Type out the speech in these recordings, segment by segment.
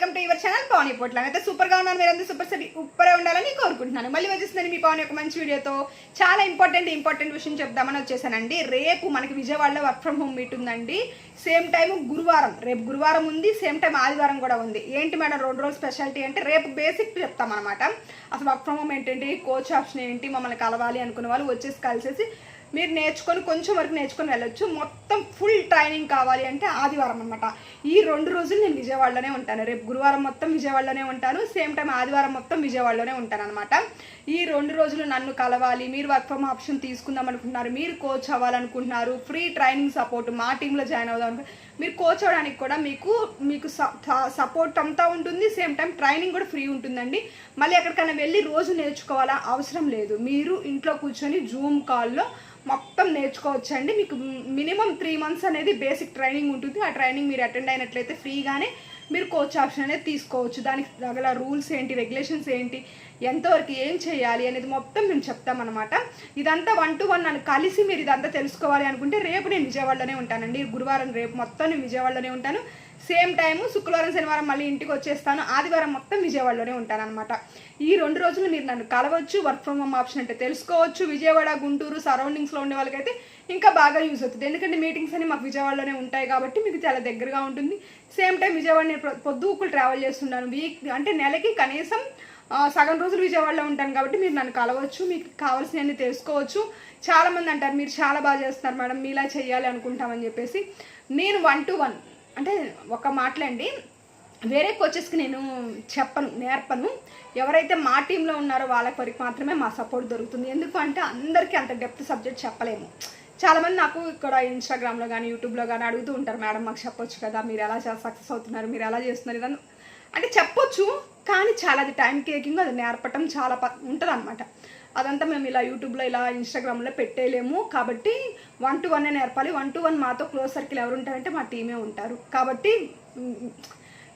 Welcome to your channel Pavan Potla అయితే సూపర్గా ఉన్నాను మీరందరూ సూపర్ సూపర్ ఉండాలని కోరుకుంటున్నాను. మళ్ళీ వచ్చేసిందని మీ పవన్ ఒక మంచి వీడియోతో. చాలా ఇంపార్టెంట్ ఇంపార్టెంట్ విషయం చెప్దామని వచ్చేసానండి. రేపు మనకి విజయవాడలో వర్క్ ఫ్రమ్ హోమ్ మీట్ ఉందండి. సేమ్ టైం గురువారం రేపు గురువారం ఉంది సేమ్ టైం ఆదివారం కూడా ఉంది. ఏంటి మేడం రెండు రోజులు స్పెషాలిటీ అంటే రేపు బేసిక్ చెప్తాం అనమాట అసలు వర్క్ ఫ్రమ్ హోమ్ ఏంటంటే కోచ్ ఆప్షన్ ఏంటి? మమ్మల్ని కలవాలి అనుకున్న వాళ్ళు వచ్చేసి కలిసేసి మీరు నేర్చుకొని కొంచెం వరకు నేర్చుకొని వెళ్ళొచ్చు. మొత్తం ఫుల్ ట్రైనింగ్ కావాలి అంటే ఆదివారం అనమాట ఈ రెండు రోజులు నేను విజయవాడలోనే ఉంటాను. రేపు గురువారం మొత్తం విజయవాడలోనే ఉంటాను. సేమ్ టైం ఆదివారం మొత్తం విజయవాడలోనే ఉంటాను అనమాట ఈ రెండు రోజులు నన్ను కలవాలి మీరు వర్క్ ఫ్రమ్ ఆప్షన్ తీసుకుందాం అనుకుంటున్నారు మీరు కోచ్ అవ్వాలనుకుంటున్నారు ఫ్రీ ట్రైనింగ్ సపోర్ట్ మా టీంలో జాయిన్ అవుదాం అనుకుంటున్నారు. మీరు కోచ్ కూడా మీకు మీకు సపోర్ట్ అంతా ఉంటుంది సేమ్ టైం ట్రైనింగ్ కూడా ఫ్రీ ఉంటుందండి. మళ్ళీ ఎక్కడికైనా వెళ్ళి రోజు నేర్చుకోవాలా అవసరం లేదు. మీరు ఇంట్లో కూర్చొని జూమ్ కాల్లో మొత్తం నేర్చుకోవచ్చండి. మీకు మినిమం త్రీ మంత్స్ అనేది బేసిక్ ట్రైనింగ్ ఉంటుంది. ఆ ట్రైనింగ్ మీరు అటెండ్ అయినట్లయితే ఫ్రీగానే మీరు కోచ్ ఆప్షన్ అనేది తీసుకోవచ్చు. దానికి తగల రూల్స్ ఏంటి రెగ్యులేషన్స్ ఏంటి ఎంతవరకు ఏం చేయాలి అనేది మొత్తం మేము చెప్తామన్నమాట. ఇదంతా వన్ టు వన్ నన్ను కలిసి మీరు ఇదంతా తెలుసుకోవాలి అనుకుంటే రేపు నేను విజయవాడలోనే ఉంటానండి. గురువారం రేపు మొత్తం నేను విజయవాడలోనే ఉంటాను. సేమ్ టైము శుక్రవారం శనివారం మళ్ళీ ఇంటికి వచ్చేస్తాను. ఆదివారం మొత్తం విజయవాడలోనే ఉంటాను అనమాట ఈ రెండు రోజులు మీరు నన్ను కలవచ్చు వర్క్ ఫ్రమ్ హోమ్ ఆప్షన్ అంటే తెలుసుకోవచ్చు. విజయవాడ గుంటూరు సరౌండింగ్స్లో ఉండే వాళ్ళకైతే ఇంకా బాగా యూజ్ అవుతుంది. ఎందుకంటే మీటింగ్స్ అన్ని మాకు విజయవాడలోనే ఉంటాయి కాబట్టి మీకు చాలా దగ్గరగా ఉంటుంది. సేమ్ టైం విజయవాడ నేను పొద్దుకులు ట్రావెల్ చేస్తున్నాను. వీక్ అంటే నెలకి కనీసం సగం రోజులు విజయవాడలో ఉంటాను కాబట్టి మీరు నన్ను కలవచ్చు మీకు కావాల్సినవన్నీ తెలుసుకోవచ్చు. చాలామంది అంటారు మీరు చాలా బాగా చేస్తున్నారు మేడం మీలా చేయాలి అనుకుంటామని చెప్పేసి. నేను వన్ టు వన్ అంటే ఒక మాటలండి వేరే కోచెస్కి నేను చెప్పను నేర్పను. ఎవరైతే మా టీంలో ఉన్నారో వాళ్ళ వరకు మాత్రమే మా సపోర్ట్ దొరుకుతుంది. ఎందుకు అంటే అందరికీ అంత డెప్త్ సబ్జెక్ట్ చెప్పలేము. చాలామంది నాకు ఇక్కడ ఇన్స్టాగ్రామ్లో కానీ యూట్యూబ్లో కానీ అడుగుతూ ఉంటారు మేడం మాకు చెప్పొచ్చు కదా మీరు ఎలా సక్సెస్ అవుతున్నారు మీరు ఎలా చేస్తున్నారు? ఇదని. అంటే చెప్పొచ్చు కానీ చాలా అది టైం టేకింగ్ అది నేర్పటం చాలా ఉంటుంది అనమాట అదంతా మేము ఇలా యూట్యూబ్లో ఇలా ఇన్స్టాగ్రామ్లో పెట్టేయలేము. కాబట్టి వన్ టు వన్ నేర్పాలి. వన్ టు వన్ మాతో క్లోజ్ సర్కిల్ ఎవరు ఉంటారంటే మా టీమే ఉంటారు. కాబట్టి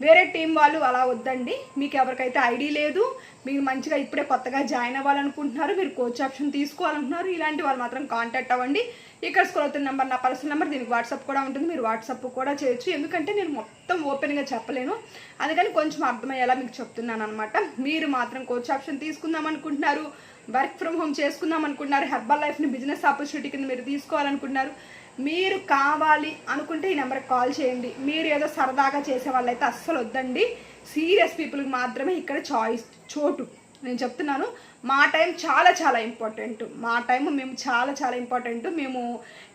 వేరే టీం వాళ్ళు అలా వద్దండి. మీకు ఎవరికైతే ఐడి లేదు మీరు మంచిగా ఇప్పుడే కొత్తగా జాయిన్ అవ్వాలనుకుంటున్నారు మీరు కోచ్ ఆప్షన్ తీసుకోవాలనుకుంటున్నారు ఇలాంటి వాళ్ళు మాత్రం కాంటాక్ట్ అవ్వండి. ఇక్కడ స్కూల్ అవుతున్న నెంబర్ నా పర్సనల్ నెంబర్ దీనికి వాట్సాప్ కూడా ఉంటుంది. మీరు వాట్సాప్ కూడా చేయొచ్చు. ఎందుకంటే నేను మొత్తం ఓపెన్గా చెప్పలేను. అందుకని కొంచెం అర్థమయ్యేలా మీకు చెప్తున్నాను అనమాట మీరు మాత్రం కోచ్ ఆప్షన్ తీసుకుందాం అనుకుంటున్నారు వర్క్ ఫ్రమ్ హోమ్ చేసుకుందాం అనుకుంటున్నారు హెర్బల్ లైఫ్ని బిజినెస్ ఆపర్చునిటీ కింద మీరు తీసుకోవాలనుకుంటున్నారు. మీరు కావాలి అనుకుంటే ఈ నెంబర్కి కాల్ చేయండి. మీరు ఏదో సరదాగా చేసే వాళ్ళైతే అస్సలు వద్దండి. సీరియస్ పీపుల్కి మాత్రమే ఇక్కడ చాయిస్ చోటు. నేను చెప్తున్నాను. మా టైం చాలా చాలా ఇంపార్టెంట్. మా టైం మేము చాలా చాలా ఇంపార్టెంట్. మేము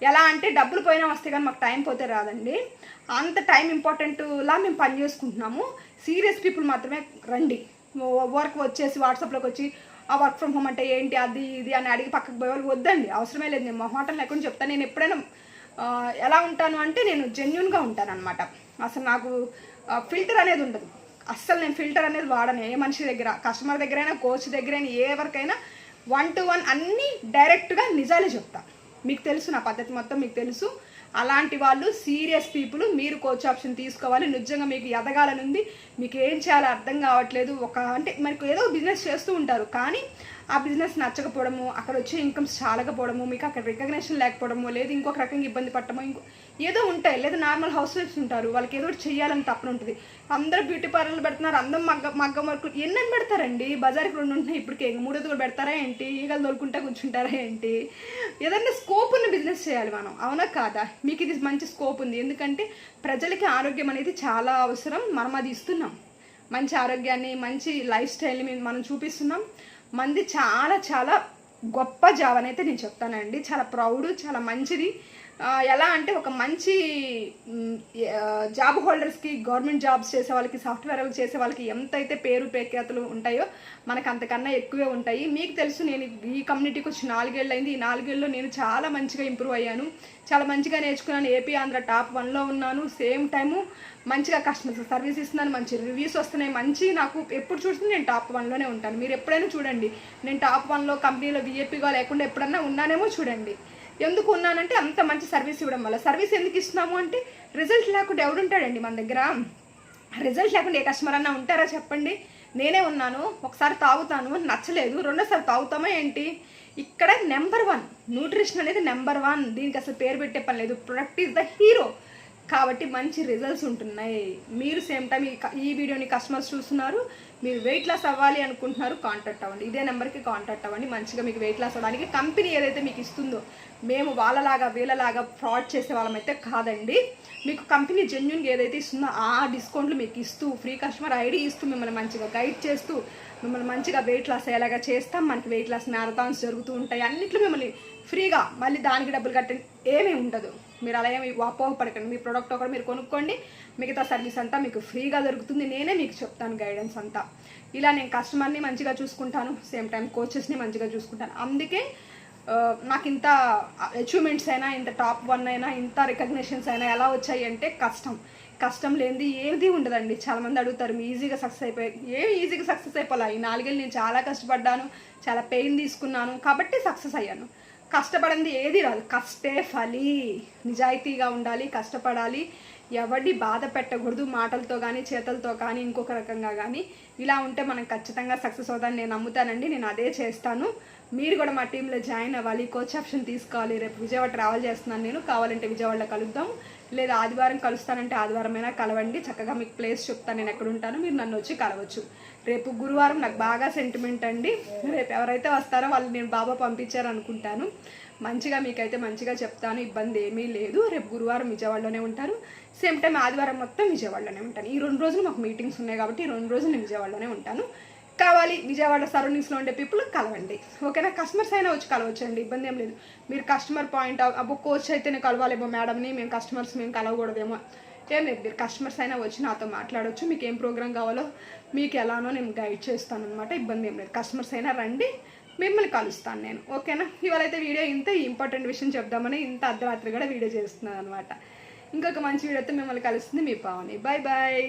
ఎలా అంటే డబ్బులు పోయినా వస్తే కానీ మాకు టైం పోతే రాదండి. అంత టైం ఇంపార్టెంట్లా మేము పని చేసుకుంటున్నాము. సీరియస్ పీపుల్ మాత్రమే రండి. వర్క్ వచ్చేసి వాట్సాప్లోకి వచ్చి ఆ వర్క్ ఫ్రమ్ హోమ్ అంటే ఏంటి? అది ఇది అని అడిగి పక్కకు పోయే వాళ్ళు వద్దండి. అవసరమే లేదు. నేను మొహమాటం లేకుండా చెప్తాను నేను ఎప్పుడైనా ఎలా ఉంటాను అంటే నేను జెన్యున్గా ఉంటాను అనమాట అసలు నాకు ఫిల్టర్ అనేది ఉండదు. అస్సలు నేను ఫిల్టర్ అనేది వాడను. ఏ మనిషి దగ్గర కస్టమర్ దగ్గరైనా కోచ్ దగ్గరైనా ఏ ఎవరికైనా వన్ టు వన్ అన్నీ డైరెక్ట్గా నిజాలే చెప్తా. మీకు తెలుసు నా పద్ధతి మొత్తం మీకు తెలుసు. అలాంటి వాళ్ళు సీరియస్ పీపుల్ మీరు కోచ్ ఆప్షన్ తీసుకోవాలి. నిజంగా మీకు ఎదగాలని ఉంది. మీకు ఏం చేయాలో అర్థం కావట్లేదు. ఒక అంటే మనకు ఏదో బిజినెస్ చేస్తూ ఉంటారు. కానీ ఆ బిజినెస్ నచ్చకపోవడము అక్కడ వచ్చే ఇన్కమ్స్ చాలకపోవడము మీకు అక్కడ రికగ్నేషన్ లేకపోవడము లేదు ఇంకొక రకంగా ఇబ్బంది పడటము ఇంకో ఏదో ఉంటాయి లేదా నార్మల్ హౌస్ వైఫ్స్ ఉంటారు వాళ్ళకి ఏదో ఒకటి చేయాలని తప్పన ఉంటుంది. అందరూ బ్యూటీ పార్లర్లు పెడుతున్నారు అందరం మగ్గ మగ్గం వరకు ఎన్నని పెడతారండి? బజార్కి రెండు ఉంటున్నాయి ఇప్పటికే మూడోది కూడా పెడతారా ఏంటి? ఈగలు దొరుకుంటా కూర్చుంటారా ఏంటి? ఏదైనా స్కోప్ ఉన్న బిజినెస్ చేయాలి మనం అవునా కాదా? మీకు ఇది మంచి స్కోప్ ఉంది ఎందుకంటే ప్రజలకి ఆరోగ్యం అనేది చాలా అవసరం మనం అది ఇస్తున్నాం. మంచి ఆరోగ్యాన్ని మంచి లైఫ్ స్టైల్ని మేము మనం చూపిస్తున్నాం. మంది చాలా చాలా గొప్ప జాబ్ అని అయితే నేను చెప్తానండి. చాలా ప్రౌడ్ చాలా మంచిది. ఎలా అంటే ఒక మంచి జాబ్ హోల్డర్స్కి గవర్నమెంట్ జాబ్స్ చేసే వాళ్ళకి సాఫ్ట్వేర్ చేసే వాళ్ళకి ఎంతైతే పేరు ప్రఖ్యాతులు ఉంటాయో మనకు అంతకన్నా ఎక్కువే ఉంటాయి. మీకు తెలుసు నేను ఈ కమ్యూనిటీకి వచ్చి నాలుగేళ్ళు అయింది. ఈ నాలుగేళ్ళలో నేను చాలా మంచిగా ఇంప్రూవ్ అయ్యాను. చాలా మంచిగా నేర్చుకున్నాను. ఏపీ ఆంధ్ర టాప్ వన్లో ఉన్నాను. సేమ్ టైము మంచిగా కస్టమర్స్ సర్వీస్ ఇస్తున్నాను మంచి రివ్యూస్ వస్తున్నాయి మంచి నాకు ఎప్పుడు చూసినా నేను టాప్ వన్లోనే ఉంటాను. మీరు ఎప్పుడైనా చూడండి నేను టాప్ వన్లో కంపెనీలో విఏపీగా లేకుండా ఎప్పుడన్నా ఉన్నానేమో చూడండి. ఎందుకు ఉన్నానంటే అంత మంచి సర్వీస్ ఇవ్వడం వల్ల. సర్వీస్ ఎందుకు ఇస్తున్నాము అంటే రిజల్ట్ లేకుండా ఎవడుంటాడండి మన దగ్గర? రిజల్ట్ లేకుండా ఏ కస్టమర్ అన్నా ఉంటారా చెప్పండి? నేనే ఉన్నాను ఒకసారి తాగుతాను నచ్చలేదు. రెండోసారి తాగుతామా ఏంటి? ఇక్కడ నెంబర్ వన్ న్యూట్రిషన్ అనేది నెంబర్ వన్ దీనికి అసలు పేరు పెట్టే పని లేదు. ప్రొడక్ట్ ఈజ్ ద హీరో కాబట్టి మంచి రిజల్ట్స్ ఉంటున్నాయి. మీరు సేమ్ టైం ఈ ఈ వీడియోని కస్టమర్స్ చూస్తున్నారు మీరు వెయిట్ లాస్ అవ్వాలి అనుకుంటున్నారు కాంటాక్ట్ అవ్వండి. ఇదే నెంబర్కి కాంటాక్ట్ అవ్వండి. మంచిగా మీకు వెయిట్ లాస్ అవ్వడానికి కంపెనీ ఏదైతే మీకు ఇస్తుందో మేము వాళ్ళలాగా వీళ్ళలాగా ఫ్రాడ్ చేసే వాళ్ళమైతే కాదండి. మీకు కంపెనీ జెన్యున్గా ఏదైతే ఇస్తుందో ఆ డిస్కౌంట్లు మీకు ఇస్తూ ఫ్రీ కస్టమర్ ఐడి ఇస్తూ మిమ్మల్ని మంచిగా గైడ్ చేస్తూ మిమ్మల్ని మంచిగా వెయిట్ లాస్ అయ్యేలాగా చేస్తాం. మనకి వెయిట్ లాస్ మ్యారథాన్స్ జరుగుతూ ఉంటాయి. అన్నిట్లో మిమ్మల్ని ఫ్రీగా మళ్ళీ దానికి డబ్బులు కట్టండి ఏమీ ఉండదు. మీరు అలాగే ఏమి అపోహపడకండి. మీ ప్రోడక్ట్ ఒకటి మీరు కొనుక్కోండి. మిగతా సర్వీస్ అంతా మీకు ఫ్రీగా దొరుకుతుంది. నేనే మీకు చెప్తాను గైడెన్స్ అంతా. ఇలా నేను కస్టమర్ని మంచిగా చూసుకుంటాను. సేమ్ టైం కోచెస్ని మంచిగా చూసుకుంటాను. అందుకే నాకు ఇంత అచీవ్మెంట్స్ అయినా ఇంత టాప్ వన్ అయినా ఇంత రికగ్నిషన్స్ అయినా ఎలా వచ్చాయి అంటే కష్టం కష్టం లేనిది ఏది ఉండదండి. చాలా మంది అడుగుతారు మీ ఈజీగా సక్సెస్ అయిపోయి ఏం ఈజీగా సక్సెస్ అయిపోలే. ఈ నాలుగేళ్ళు నేను చాలా కష్టపడ్డాను చాలా పెయిన్ తీసుకున్నాను కాబట్టి సక్సెస్ అయ్యాను. కష్టపడింది ఏది రాదు. కష్టే ఫలి. నిజాయితీగా ఉండాలి కష్టపడాలి. ఎవరిని బాధ పెట్టకూడదు మాటలతో కానీ చేతలతో కానీ ఇంకొక రకంగా కానీ ఇలా ఉంటే మనం ఖచ్చితంగా సక్సెస్ అవుతాను నేను నమ్ముతానండి. నేను అదే చేస్తాను. మీరు కూడా మా టీంలో జాయిన్ అవ్వాలి కోచ్ ఆప్షన్ తీసుకోవాలి రేపు విజయవాడ ట్రావెల్ చేస్తున్నాను నేను కావాలంటే విజయవాడలో కలుద్దాం లేదా ఆదివారం కలుస్తానంటే ఆదివారం అయినా కలవండి చక్కగా మీకు ప్లేస్ చెప్తాను నేను ఎక్కడ ఉంటాను మీరు నన్ను వచ్చి కలవచ్చు. రేపు గురువారం నాకు బాగా సెంటిమెంట్ అండి. రేపు ఎవరైతే వస్తారో వాళ్ళు నేను బాబా పంపించారు అనుకుంటాను మంచిగా మీకైతే మంచిగా చెప్తాను ఇబ్బంది ఏమీ లేదు. రేపు గురువారం విజయవాడలోనే ఉంటారు. సేమ్ టైం ఆదివారం మొత్తం విజయవాడలోనే ఉంటాను. ఈ రెండు రోజులు మాకు మీటింగ్స్ ఉన్నాయి కాబట్టి ఈ రెండు రోజులు నేను విజయవాడలోనే ఉంటాను. కావాలి. విజయవాడ సరౌండింగ్స్లో ఉండే పీపుల్ కలవండి. ఓకేనా? కస్టమర్స్ అయినా వచ్చి కలవచ్చు అండి ఇబ్బంది ఏం లేదు. మీరు కస్టమర్ పాయింట్ అబ్బో కోచ్ అయితేనే కలవాలేమో మేడంని మేము కస్టమర్స్ మేము కలవకూడదేమో. ఏం లేదు. మీరు కస్టమర్స్ అయినా వచ్చి నాతో మాట్లాడవచ్చు మీకు ఏం ప్రోగ్రామ్ కావాలో మీకు ఎలానో నేను గైడ్ చేస్తాను అనమాట ఇబ్బంది ఏం లేదు. కస్టమర్స్ అయినా రండి. మిమ్మల్ని కలుస్తాను నేను. ఓకేనా? ఇవాళ అయితే వీడియో ఇంత ఇంపార్టెంట్ విషయం చెప్దామని ఇంత అర్ధరాత్రి కూడా వీడియో చేస్తున్నాను అనమాట ఇంకొక మంచి వీడియోతో మిమ్మల్ని కలుస్తుంది మీ పావని. Bye bye